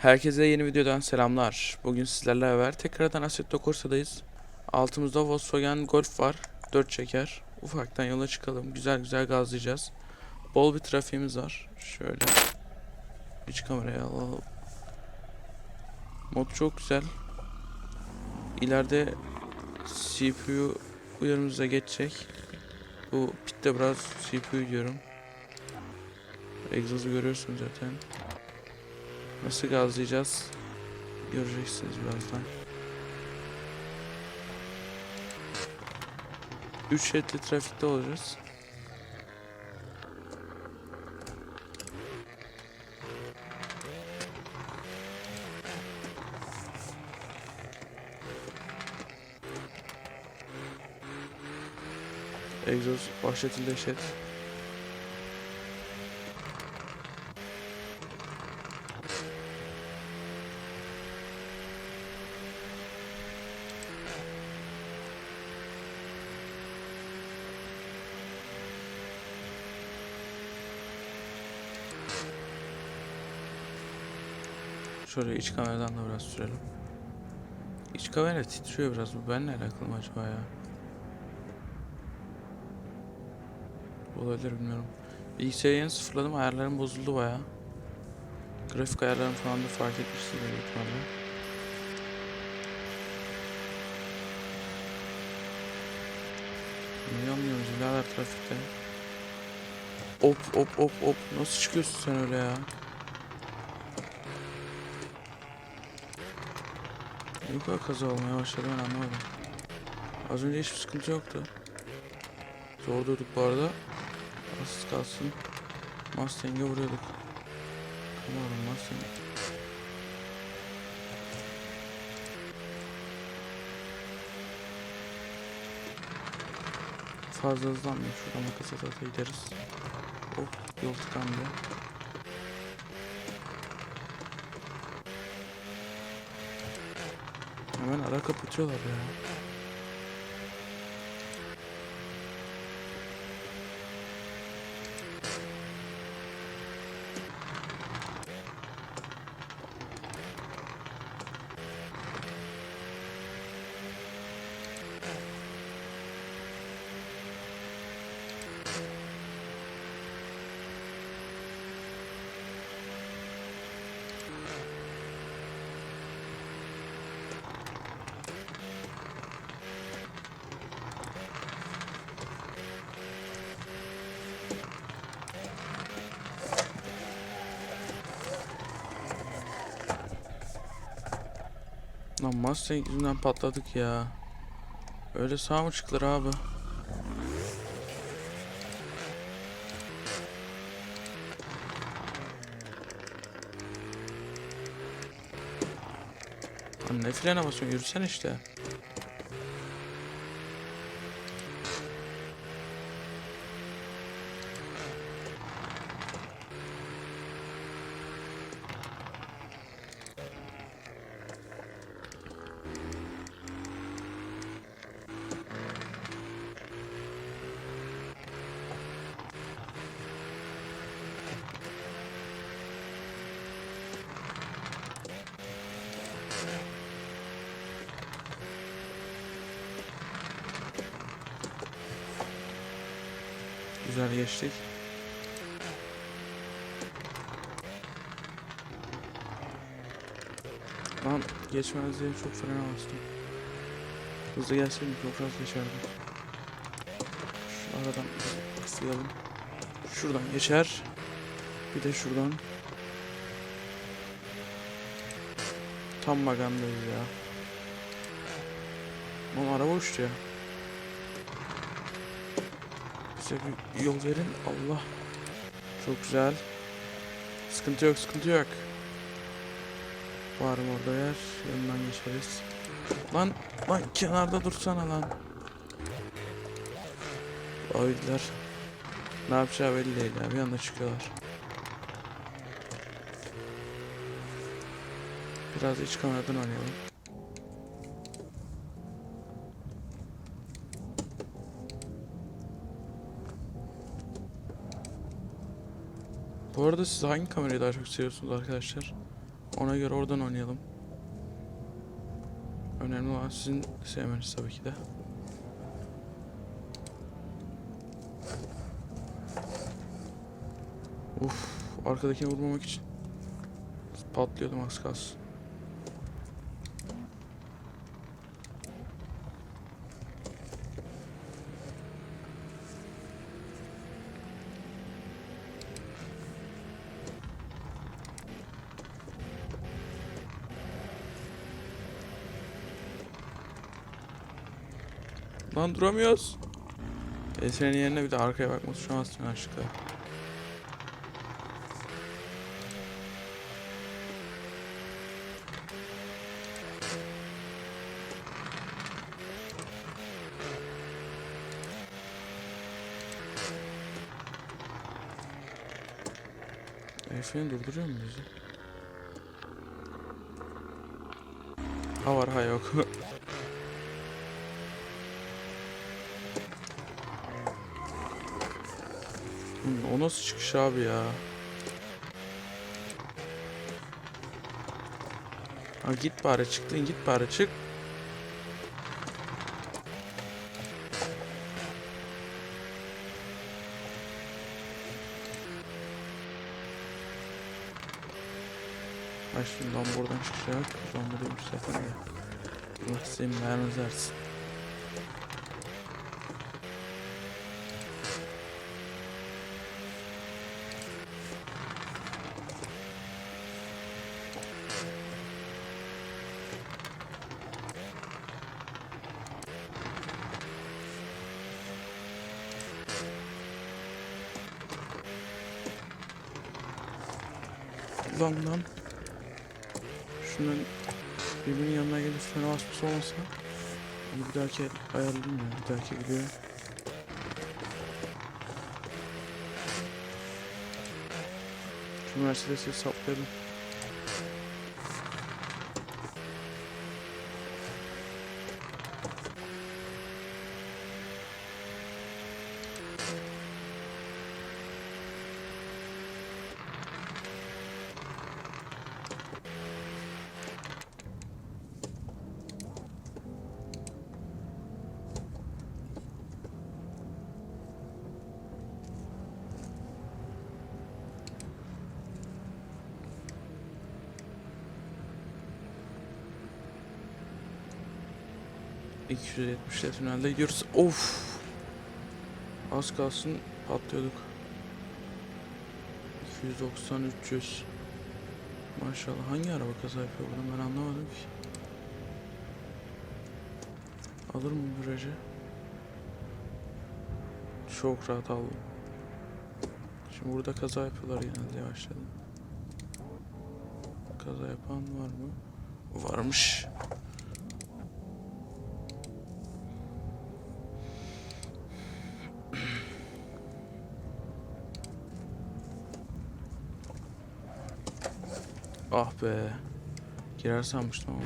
Herkese yeni videodan selamlar. Bugün sizlerle beraber tekrardan Assetto Corsa'dayız. Altımızda Volkswagen Golf var. 4 çeker. Ufaktan yola çıkalım. Güzel güzel gazlayacağız. Bol bir trafiğimiz var. Şöyle. İç kameraya alalım. Mod çok güzel. İleride CPU uyarımıza geçecek. Bu pitte biraz CPU diyorum. Egzozu görüyorsunuz zaten. Nasıl gazlayacağız? Göreceksiniz birazdan. 3 şeritli trafikte olacağız. Egzoz vahşetil dehşet. Şöyle iç kameradan da biraz sürelim. İç kamera titriyor biraz. Bu benimle alakalı mı acaba ya? Olabilir bilmiyorum. Bilgisayarı yeni sıfırladım. Ayarlarım bozuldu baya. Grafik ayarlarım falan da fark etmişsiniz büyük ihtimalle. Niye anlıyoruz birader trafikte? Hop hop hop hop. Nasıl çıkıyorsun sen öyle ya? Niye kadar kaza olmaya başladı ben anlamadım. Az önce hiçbir sıkıntı yoktu. Zor durduk bu arada. Az kalsın. Mustang'e vuruyorduk. On Mustang. Fazla hızlanmıyor. Şuradan makas ata gideriz. Oh yol tıkandı. Hemen ara kapatıyorlar ya. Lan Mustang yüzünden patladık ya. Öyle sağ mı çıkılır abi? Lan ne frene basıyorsun yürüsene işte. Güzel geçtik. Lan geçmez diye çok frene bastım. Hızlı gelseydim çok rahat geçerdim. Şu aradan kısayalım. Şuradan geçer. Bir de şuradan. Tam magandayız ya. Oğlum araba uçtu ya. Bize bir yol verin. Allah. Çok güzel. Sıkıntı yok, sıkıntı yok. Var mı orada yer? Yanından geçeriz. Lan, lan kenarda dursana lan. Oydular. Ne yapacağı belli değil ya. Bir anda çıkıyorlar. Biraz iç kameradan oynayalım. Bu arada siz hangi kamerayı daha çok seviyorsunuz arkadaşlar? Ona göre oradan oynayalım. Önemli olan sizin sevmeniz tabii ki de. Uf, arkadakini vurmamak için patlıyordum az kalsın. Lan duramıyoruz. El senin yerine bir de arkaya bakması şu an aşkına. Efendim durduruyor mu bizi? Ha var ha yok. o nasıl çıkış abi ya? Ha git bari çıktın git bari çık. Ay şundan buradan çıkacak. Buradan zaten de. Allah senin belanı versin. Lan lan. Şunun birbirinin yanına gelip frene basması olmasa Bunu bir dahaki ayarladım ya. Bir dahaki gidiyor. Şu Mercedes'i saplayalım. ...270'le tünelde gidiyoruz. Of! Az kalsın patlıyorduk. 290 300. Maşallah hangi araba kaza yapıyor buradan ben anlamadım ki. Alır mı virajı? Çok rahat aldım. Şimdi burada kaza yapıyorlar genelde yavaşladım. Kaza yapan var mı? Varmış. Ah be. Girer sanmıştım ama.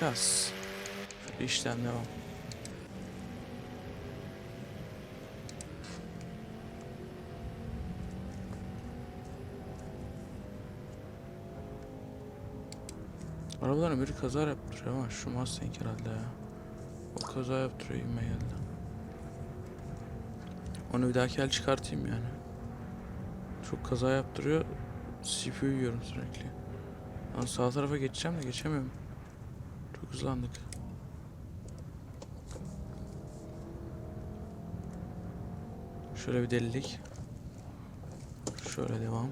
Makas. İşten devam. Arabaların biri kaza yaptırıyor ama şu Mustang herhalde ya. O kaza yaptırıyor inme geldi. Onu bir dahaki el çıkartayım yani. Çok kaza yaptırıyor. CPU yiyorum sürekli. Lan sağ tarafa geçeceğim de geçemiyorum. Hızlandık. Şöyle bir delilik. Şöyle devam.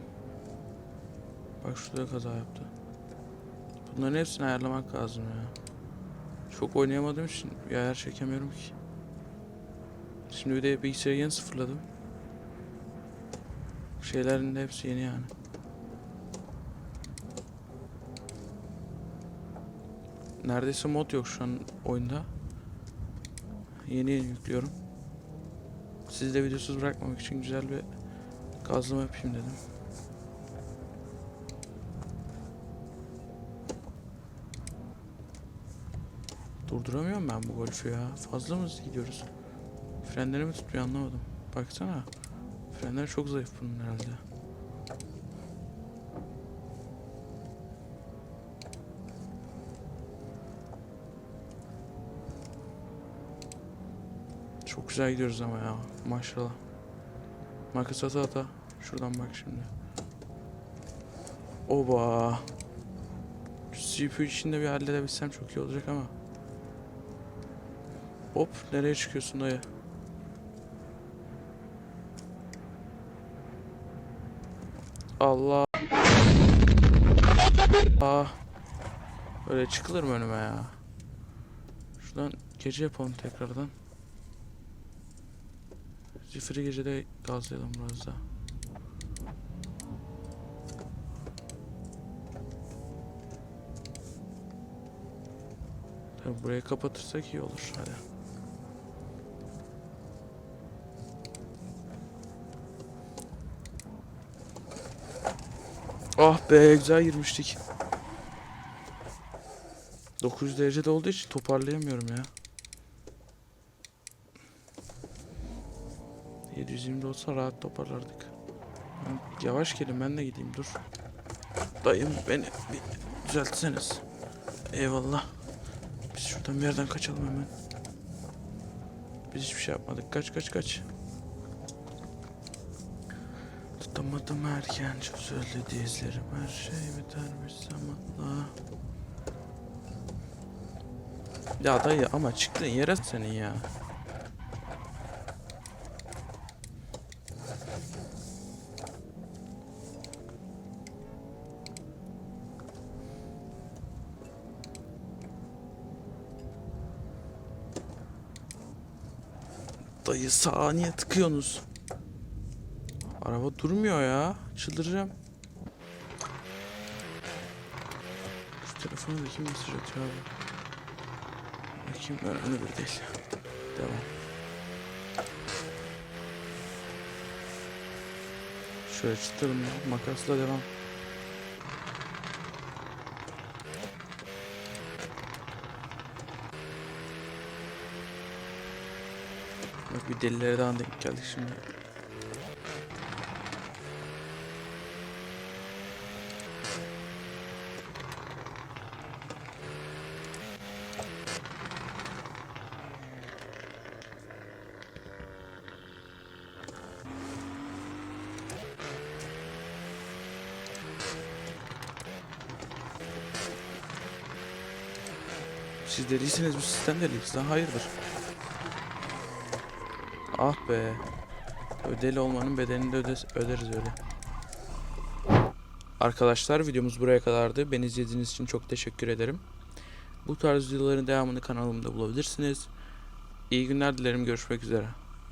Bak şurada kaza yaptı. Bunların hepsini ayarlamak lazım ya. Çok oynayamadığım için bir ayar çekemiyorum ki. Şimdi bir de bilgisayarı yeni sıfırladım. Şeylerin de hepsi yeni yani. Neredeyse mod yok şu an oyunda. Yeni yeni yüklüyorum. Sizi de videosuz bırakmamak için güzel bir gazlama yapayım dedim. Durduramıyorum ben bu golfü ya. Fazla mı gidiyoruz? Frenleri mi tutmuyor anlamadım. Baksana. Frenler çok zayıf bunun herhalde. Çok güzel gidiyoruz ama ya. Maşallah. Makas ata ata. Şuradan bak şimdi. Oba. CPU içinde bir halledebilsem çok iyi olacak ama. Hop nereye çıkıyorsun dayı? Allah. Ah. Böyle çıkılır mı önüme ya? Şuradan gece yapalım tekrardan. Zifiri gecede gazlayalım biraz da. Tabii burayı kapatırsak iyi olur. Hadi. Ah be güzel girmiştik. 900 derecede olduğu için toparlayamıyorum ya. 720'de olsa rahat toparlardık. Ben- Yavaş gelin ben de gideyim dur. Dayım beni bir düzeltseniz. Eyvallah. Biz şuradan bir yerden kaçalım hemen. Biz hiçbir şey yapmadık. Kaç kaç kaç. Tutamadım erken çözüldü dizlerim. Her şey biter bir zamanla. Ya dayı ama çıktığın yere senin ya. Dayı sağa niye tıkıyorsunuz? Araba durmuyor ya. Çıldıracağım. Şu telefona da kim mesaj atıyor abi? Bakayım önemli bir değil. Devam. Şöyle çıtırım. Makasla devam. Bak bir delilere daha denk geldik şimdi. Siz deliyseniz bu sistem deliyiz lan hayırdır? Ah be. Ödeli olmanın bedelini de ödes- öderiz öyle. Arkadaşlar videomuz buraya kadardı. Beni izlediğiniz için çok teşekkür ederim. Bu tarz videoların devamını kanalımda bulabilirsiniz. İyi günler dilerim. Görüşmek üzere.